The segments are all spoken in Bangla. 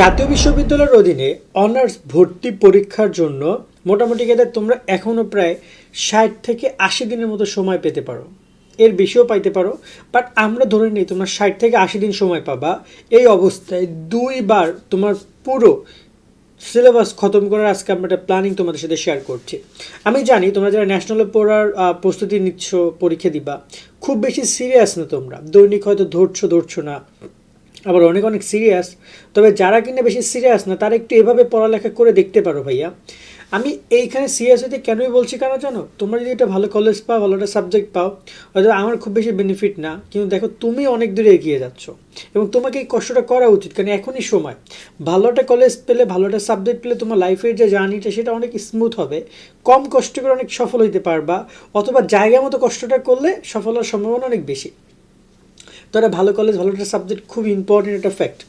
জাতীয় বিশ্ববিদ্যালয়ের অধীনে অনার্স ভর্তি পরীক্ষার জন্য মোটামুটি গেলে তোমরা এখনও প্রায় ষাট থেকে আশি দিনের মতো সময় পেতে পারো। এর বেশিও পাইতে পারো বাট আমরা ধরে নিই তোমরা ষাট থেকে আশি দিন সময় পাবা। এই অবস্থায় দুইবার তোমার পুরো সিলেবাস খতম করার আজকে আমরা একটা প্ল্যানিং তোমাদের সাথে শেয়ার করছি। আমি জানি তোমরা যারা ন্যাশনালে পড়ার প্রস্তুতি নিচ্ছ, পরীক্ষা দিবা, খুব বেশি সিরিয়াস না তোমরা। দৈনিক হয়তো ধরছো ধরছো না। আবার অনেক অনেক সিরিয়াস তবে যারা কিনা বেশি সিরিয়াস না, তারা একটু এভাবে পড়ালেখা করে দেখতে পারো ভাইয়া। আমি এইখানে সিরিয়াস হতে কেনই বলছি কেন জানো? তোমরা যদি একটা ভালো কলেজ পাও, ভালো একটা সাবজেক্ট পাও, হয়তো আমার খুব বেশি বেনিফিট না। কিন্তু দেখো, তুমি অনেক দূরে এগিয়ে যাচ্ছ। এবং তোমাকে এই কষ্টটা করা উচিত, কারণ এখনই সময়। ভালো একটা কলেজ পেলে, ভালো একটা সাবজেক্ট পেলে তোমার লাইফের যে জার্নিটা সেটা অনেক স্মুথ হবে। কম কষ্ট করে অনেক সফল হইতে পারবা। অথবা জায়গা মতো কষ্টটা করলে সফল হওয়ার সম্ভাবনা অনেক বেশি। তো ভালো কলেজ ভালো একটা সাবজেক্ট খুব ইম্পর্টেন্ট একটা ফ্যাক্ট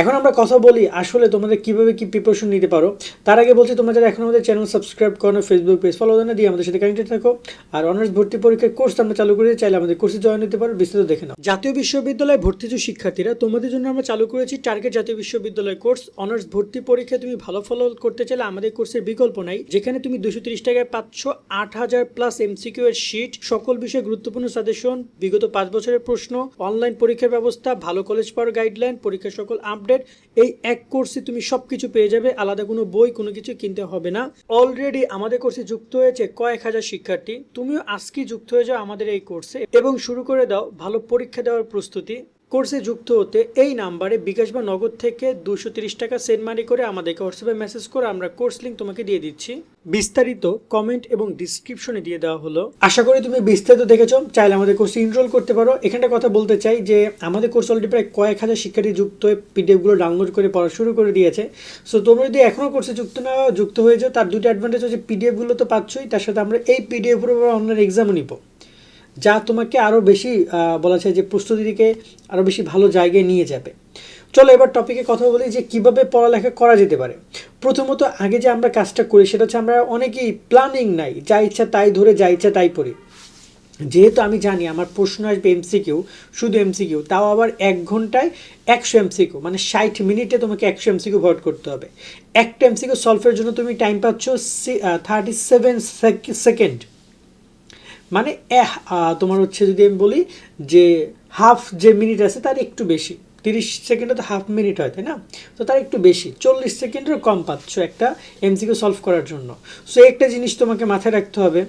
এখন আমরা কথা বলি আসলে তোমাদের কীভাবে কী প্রিপারেশন নিতে পারো। তার আগে বলছি, তোমরা যারা এখন আমাদের চ্যানেল সাবস্ক্রাইব করো ফেসবুক পেজ ফলো দেন দিয়ে আমাদের সাথে কানেক্টেড থাকো। আর অনার্স ভর্তি পরীক্ষার কোর্স আমরা চালু করে চাইলে আমাদের কোর্সে জয়েন হতে পারো, বিস্তারিত দেখে নাও। জাতীয় বিশ্ববিদ্যালয়ে ভর্তি যে শিক্ষার্থীরা, তোমাদের জন্য আমরা চালু করেছি টার্গেট জাতীয় বিশ্ববিদ্যালয় কোর্স অনার্স ভর্তি পরীক্ষায় তুমি ভালো ফলো করতে চাইলে আমাদের কোর্সের বিকল্প নাই, যেখানে তুমি দুশো তিরিশ টাকায় পাচ্ছ আট হাজার প্লাস এমসিকিউ এর শিট সকল বিষয়ে গুরুত্বপূর্ণ সাজেশন বিগত পাঁচ বছরের প্রশ্ন অনলাইন পরীক্ষার ব্যবস্থা, ভালো কলেজ পাওয়ার গাইডলাইন পরীক্ষার সকল আপডেট এই এক কোর্সে তুমি সব কিছু পেয়ে যাবে, আলাদা কোনো বই, কোনো কিছু কিনতে হবে না। অলরেডি আমাদের কোর্সে যুক্ত হয়েছে কয়েক হাজার শিক্ষার্থী। তুমিও আজকে যুক্ত হয়ে যাও আমাদের এই কোর্সে এবং শুরু করে দাও ভালো পরীক্ষা দেওয়ার প্রস্তুতি। কোর্সে যুক্ত হতে এই নাম্বারে বিকাশ বা নগদ থেকে দুশো তিরিশ টাকা সেন্ড মানি করে আমাদেরকে হোয়াটসঅ্যাপে মেসেজ করে আমরা কোর্স লিঙ্ক তোমাকে দিয়ে দিচ্ছি। বিস্তারিত কমেন্ট এবং ডিসক্রিপশনে দিয়ে দেওয়া হলো। আশা করি তুমি বিস্তারিত দেখেছ। চাইলে আমাদের কোর্সে ইনরোল করতে পারো। এখানটা কথা বলতে চাই যে আমাদের কোর্স অলরেডি প্রায় কয়েক হাজার শিক্ষার্থী যুক্ত হয়ে পিডিএফগুলো ডাউনলোড করে পড়া শুরু করে দিয়েছে। সো তোমরা যদি এখনও কোর্সে যুক্ত না যুক্ত হয়ে যাও, তার দুটো অ্যাডভান্টেজ হচ্ছে পিডিএফগুলো তো পাচ্ছই। তার সাথে আমরা এই পিডিএফের উপর অন্যের এক্সামও নিব। যা তোমাকে আরও বেশি বলা যায় যে প্রস্তুতিকে আরও বেশি ভালো জায়গায় নিয়ে যাবে। চলো এবার টপিকে কথা বলি যে কীভাবে পড়ালেখা করা যেতে পারে। প্রথমত আগে যে আমরা কাজটা করি সেটা হচ্ছে আমরা অনেকেই প্ল্যানিং নাই, যা ইচ্ছা তাই ধরে, যা ইচ্ছা তাই পড়ি যেহেতু আমি জানি আমার প্রশ্ন আসবে এমসিকিউ শুধু এমসিকিউ তাও আবার এক ঘন্টায় একশো এমসিকিউ মানে ষাট মিনিটে তোমাকে একশো এমসিকিউ ভোট করতে হবে। একটা এমসিকিউ সলভের জন্য তুমি টাইম পাচ্ছ থার্টি সেভেন সেকেন্ড মানে এহ, তোমার হচ্ছে যদি আমি বলি যে হাফ যে মিনিট আছে তার একটু বেশি। তিরিশ সেকেন্ডে তো হাফ মিনিট হয় তাই না? তো তার একটু বেশি। চল্লিশ সেকেন্ডেরও কম পাচ্ছ একটা এমসিকিউ সলভ করার জন্য। সো একটা জিনিস তোমাকে মাথায় রাখতে হবে।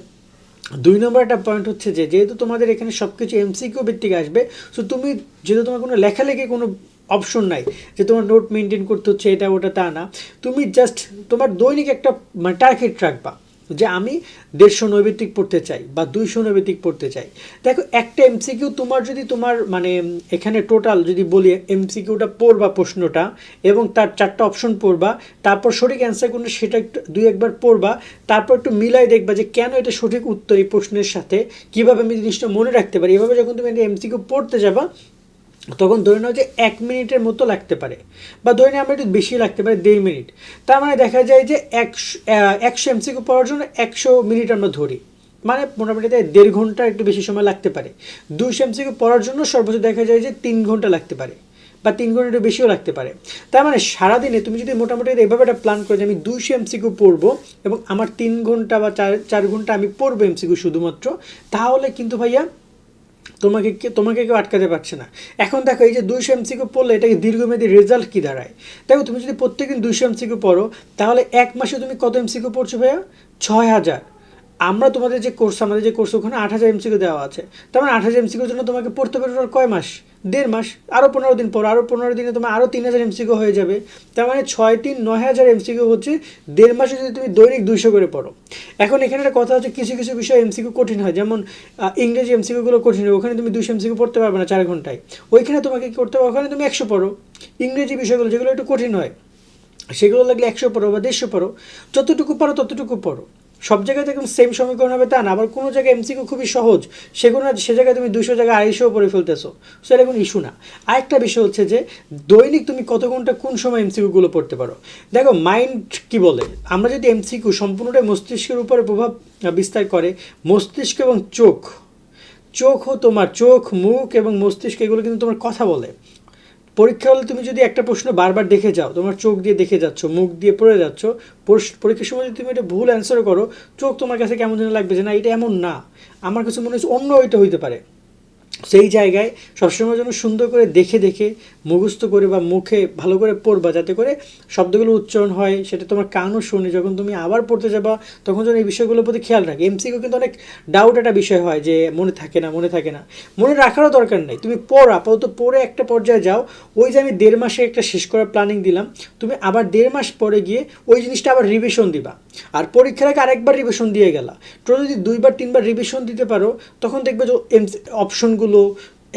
দুই নম্বর একটা পয়েন্ট হচ্ছে যে যেহেতু তোমাদের এখানে সব কিছু এমসিকিউ ভিত্তিক আসবে সো তুমি যেহেতু তোমার কোনো লেখালেখি কোনো অপশন নাই যে তোমার নোট মেনটেন করতে হচ্ছে এটা ওটা তা না তুমি জাস্ট তোমার দৈনিক একটা মানে টার্গেট রাখবা। যে আমি দেড়শো নৈবেদিক পড়তে চাই বা দুইশো নৈবেদিক পড়তে চাই। দেখো, একটা এমসিকিউ তোমার যদি তোমার মানে এখানে টোটাল যদি বলি, এমসিকিউটা পড়বা প্রশ্নটা এবং তার চারটা অপশন পড়বা, তারপর সঠিক অ্যান্সার কোনটা সেটা একটু দুই একবার পড়বা, তারপর একটু মিলাই দেখবা যে কেন এটা সঠিক উত্তর এই প্রশ্নের সাথে, কীভাবে আমি জিনিসটা মনে রাখতে পারি। এভাবে যখন তুমি একটা এমসিকিউ পড়তে যাবা তখন ধরে নাও যে এক মিনিটের মতো লাগতে পারে বা ধরে নিই আমরা একটু বেশি লাগতে পারে দেড় মিনিট। তার মানে দেখা যায় যে একশো একশো এমসিকিউ পড়ার জন্য একশো মিনিট আমরা ধরি। মানে মোটামুটি তাই দেড় ঘণ্টা একটু বেশি সময় লাগতে পারে। দুইশো এমসিকিউ পড়ার জন্য সর্বোচ্চ দেখা যায় যে তিন ঘণ্টা লাগতে পারে বা তিন ঘণ্টা একটু বেশিও লাগতে পারে। তার মানে সারাদিনে তুমি যদি মোটামুটি এভাবে একটা প্ল্যান করো যে আমি দুইশো এমসিকিউ পড়ব এবং আমার তিন ঘণ্টা বা চার চার ঘণ্টা আমি পড়ব এমসিকিউ শুধুমাত্র, তাহলে কিন্তু ভাইয়া তোমাকে তোমাকে কেউ আটকাতে পারছে না। এখন দেখো, এই যে দুইশো এমসিকিউ পড়লে এটাকে দীর্ঘমেয়াদী রেজাল্ট কী দাঁড়ায়? দেখো, তুমি যদি প্রত্যেকদিন দুইশো এমসিকিউ পড়ো, তাহলে এক মাসে তুমি কত এমসিকিউ পড়ছো ভাইয়া? ছয় হাজার। আমরা তোমাদের যে কোর্স আমাদের যে কোর্স ওখানে আট হাজার এমসিকিউ দেওয়া আছে, তার মানে আট হাজার এমসিকিউর জন্য তোমাকে পড়তে টোটাল কয় মাস? দেড় মাস আরও পনেরো দিন পর আরও পনেরো দিনে তোমার আরও তিন হাজার এমসিকিউ হয়ে যাবে। তার মানে ছয় তিন নয় হাজার এমসিকিউ হচ্ছে দেড় মাসে যদি তুমি দৈনিক দুইশো করে পড়ো। এখন এখানে একটা কথা হচ্ছে, কিছু কিছু বিষয় এমসিকিউ কঠিন হয়। যেমন ইংরেজি এমসিকিউগুলো কঠিন হয়, ওখানে তুমি দুইশো এমসিকিউ পড়তে পারবে না চার ঘন্টায়। ওইখানে তোমাকে কী করতে হবে, ওখানে তুমি একশো পড়ো। ইংরেজি বিষয়গুলো যেগুলো একটু কঠিন হয়, সেগুলো লাগলে একশো পড়ো বা দেড়শো পড়ো। যতটুকু পারো ততটুকু পড়ো। সব জায়গায় তো সেম সমীকরণ হবে তা না, আবার কোনো জায়গায় এমসিকিউ খুবই সহজ। সেগুলো সে জায়গায় তুমি দুশো জায়গায় আড়াইশো পড়ে ফেলতেছো। সেটা কোনো ইস্যু না। আরেকটা বিষয় হচ্ছে যে, দৈনিক তুমি কত ঘণ্টা কোন সময় এমসিকিউগুলো পড়তে পারো? দেখো মাইন্ড কি বলে? আমরা যদি এমসিকিউ সম্পূর্ণটাই মস্তিষ্কের উপরে প্রভাব বিস্তার করে, মস্তিষ্ক এবং চোখ চোখও তোমার চোখ, মুখ এবং মস্তিষ্ক, এগুলো কিন্তু তোমার কথা বলে। পরীক্ষা হলে তুমি যদি একটা প্রশ্ন বারবার দেখে যাও, তোমার চোখ দিয়ে দেখে যাচ্ছ, মুখ দিয়ে পড়ে যাচ্ছ পরীক্ষার সময় যদি তুমি এটা ভুল অ্যান্সার করো, চোখ তোমার কাছে কেমন যেন লাগবে যে না, এটা এমন না। আমার কাছে মনে হচ্ছে অন্য ওইটা হইতে পারে। সেই জায়গায় সবসময় যেন সুন্দর করে দেখে দেখে, মুখস্থ করে বা মুখে ভালো করে পড়বা, যাতে করে শব্দগুলো উচ্চারণ হয়, সেটা তোমার কানও শুনে। যখন তুমি আবার পড়তে যাবা, তখন যেন এই বিষয়গুলোর প্রতি খেয়াল রাখে। এমসিকিউ কিন্তু অনেক ডাউট একটা বিষয় হয় যে মনে থাকে না, মনে থাকে না। মনে রাখারও দরকার নেই। তুমি পড়, আপাতত পড়ে একটা পর্যায়ে যাও। ওই যে আমি দেড় মাসে একটা শেষ করার প্ল্যানিং দিলাম, তুমি আবার দেড় মাস পরে গিয়ে ওই জিনিসটা আবার রিভিশন দিবা। আর পরীক্ষার আগে আরেকবার রিভিশন দিয়ে গেলা। তো যদি দুইবার, তিনবার রিভিশন দিতে পারো, তখন দেখবে যে অপশনগুলো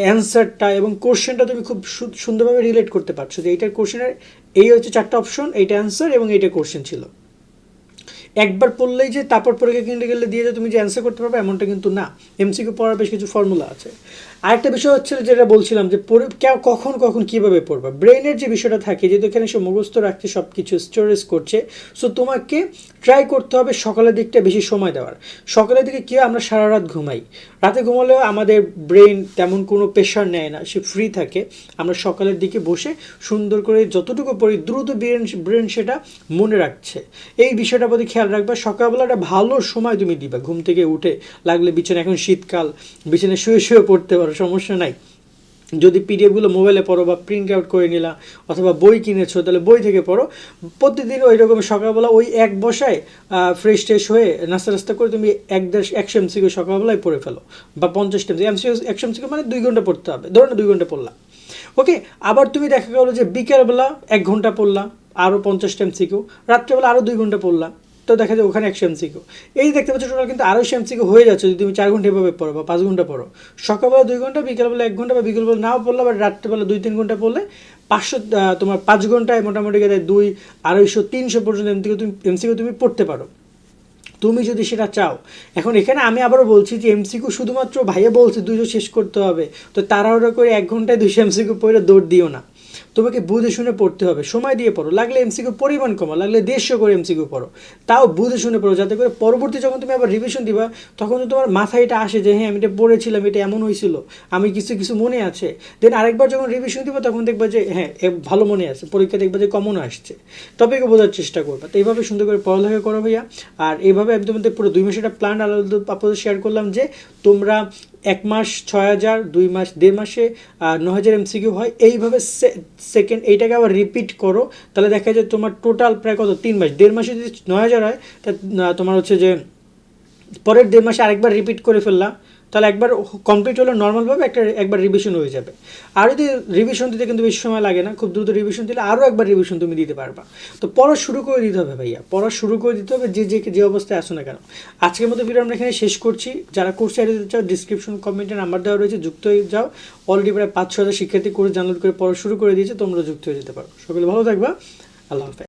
অ্যান্সারটা এবং কোশ্চেনটা তুমি খুব সুন্দরভাবে রিলেট করতে পারছ যে এইটার কোশ্চেনের এই হচ্ছে চারটা অপশন এইটা অ্যান্সার এবং এইটা কোশ্চেন ছিল। একবার পড়লেই যে তারপর পরীক্ষা কিনতে গেলে দিয়ে যে তুমি যে অ্যান্সার করতে পারবে এমনটা কিন্তু না। এমসিকিউ পড়ার বেশ কিছু ফর্মুলা আছে। আরেকটা বিষয় হচ্ছে যেটা বলছিলাম যে কখন কখন কীভাবে পড়বা? ব্রেনের যে বিষয়টা থাকে, যেহেতু এখানে সে মুখস্থ রাখছে সব কিছু স্টোরেজ করছে সো তোমাকে ট্রাই করতে হবে সকালের দিকটা বেশি সময় দেওয়ার। সকালের দিকে কী আমরা সারা রাত ঘুমাই। রাতে ঘুমালেও আমাদের ব্রেন তেমন কোনো প্রেশার নেয় না, সে ফ্রি থাকে। আমরা সকালের দিকে বসে সুন্দর করে যতটুকু পড়ি, দ্রুত ব্রেন ব্রেন সেটা মনে রাখছে। এই বিষয়টার প্রতি খেয়াল রাখবা সকালবেলা একটা ভালো সময় তুমি দিবা। ঘুম থেকে উঠে লাগলে বিছানা এখন শীতকাল, বিছানায় শুয়ে শুয়ে পড়তে পারো। সমস্যা নাই। যদি পিডিএফগুলো মোবাইলে পড়ো বা প্রিন্ট আউট করে নিলা অথবা বই কিনেছো, তাহলে বই থেকে পড়ো। প্রতিদিন ওই রকম সকালবেলা ওই এক বসায় ফ্রেশ ট্রেশ হয়ে নাস্তা নাস্তা করে তুমি এক দেড় একশো এমসিকিউ সকালবেলায় পড়ে ফেলো। বা পঞ্চাশ পঞ্চাশটা এমসিকিউ একশো এমসিকিউ মানে দুই ঘণ্টা পড়তে হবে। ধরো না দুই ঘণ্টা পড়লা। ওকে আবার তুমি দেখা গেলো যে বিকেলবেলা এক ঘণ্টা পড়লা আরও পঞ্চাশটা এমসিকিউ রাত্রেবেলা আরও দুই ঘণ্টা পড়লা। তো দেখা যায় ওখানে একশো এমসিকিউ এই যে দেখতে পাচ্ছ টোটাল কিন্তু আরও এমসিকিউ হয়ে যাচ্ছে, যদি তুমি চার ঘণ্টা এভাবে পড়ো বা পাঁচ ঘণ্টা পড়ো। সকালবেলা দুই ঘণ্টা, বিকেলবেলা এক ঘণ্টা বা বিকেলবেলা নাও পড়লে বা রাত্রেবেলা দুই তিন ঘণ্টা পড়লে পাঁচশো তোমার পাঁচ ঘন্টায় মোটামুটি গেলে দুই আড়াইশো, তিনশো পর্যন্ত এমসিকিউ তুমি এমসিকিউ তুমি পড়তে পারো। তুমি যদি সেটা চাও, এখন এখানে আমি আবারও বলছি যে এমসিকিউ শুধুমাত্র ভাইয়া বলছে দুইশো শেষ করতে হবে, তো তাড়াহুড়ো করে এক ঘন্টায় দুইশো এমসিকিউ পড়ে দৌড় দিও না। তোমাকে বুঝে শুনে পড়তে হবে। সময় দিয়ে পড়ো। লাগলে এমসিকিউ পরিমাণ কমা লাগলে দেড়শো করে এমসিকিউ পড়ো। তাও বুঝে শুনে পড়ো, যাতে করে পরবর্তী যখন তুমি আবার রিভিশন দিবা, তখন তোমার মাথায় এটা আসে যে হ্যাঁ আমি এটা পড়েছিলাম, এটা এমন হয়েছিল। আমি কিছু কিছু মনে আছে। দেন আরেকবার যখন রিভিশন দিবা, তখন দেখবা যে হ্যাঁ ভালো মনে আছে। পরীক্ষা দেখবা যে কমন আসছে। টপিকও বোঝার চেষ্টা করবা। তো এইভাবে সুন্দর করে পড়ালেখা করো ভাইয়া। আর এইভাবে আমি তোমাদের পুরো দুই মাসের একটা প্ল্যান আলাদা আপনাদের শেয়ার করলাম যে, তোমরা এক মাস, ছয় হাজার, দুই মাস, দেড় মাসে ন হাজার এমসিকিউ হয়। এইভাবে সেকেন্ড এইটাকে আবার রিপিট করো, তাহলে দেখা যায় তোমার টোটাল প্রায় কত? তিন মাস। দেড় মাসে যদি নয় হাজার হয়, তা, তোমার হচ্ছে যে, পরের দেড় মাসে আরেকবার রিপিট করে ফেললাম তাহলে একবার কমপ্লিট হলে নর্মালভাবে একটা একবার রিভিশন হয়ে যাবে। আর যদি রিভিশন দিতে কিন্তু বেশি সময় লাগে না, খুব দ্রুত রিভিশন দিলে আরও একবার রিভিশন তুমি দিতে পারবা। তো পড়া শুরু করে দিতে হবে ভাইয়া, পড়া শুরু করে দিতে হবে যে যে যে অবস্থায় আসো না কেন। আজকের মতো ভিডিও আমরা এখানে শেষ করছি। যারা কোর্স চাইতে চাও ডিসক্রিপশন কমেন্টে নাম্বার দেওয়া রয়েছে, যুক্ত হয়ে যাও। অলরেডি প্রায় পাঁচ ছ হাজার শিক্ষার্থী কোর্স ডাউনলোড করে পড়া শুরু করে দিয়েছে, তোমরা যুক্ত হয়ে যেতে পারো। সকলে ভালো থাকবা। আল্লাহ হাফেজ।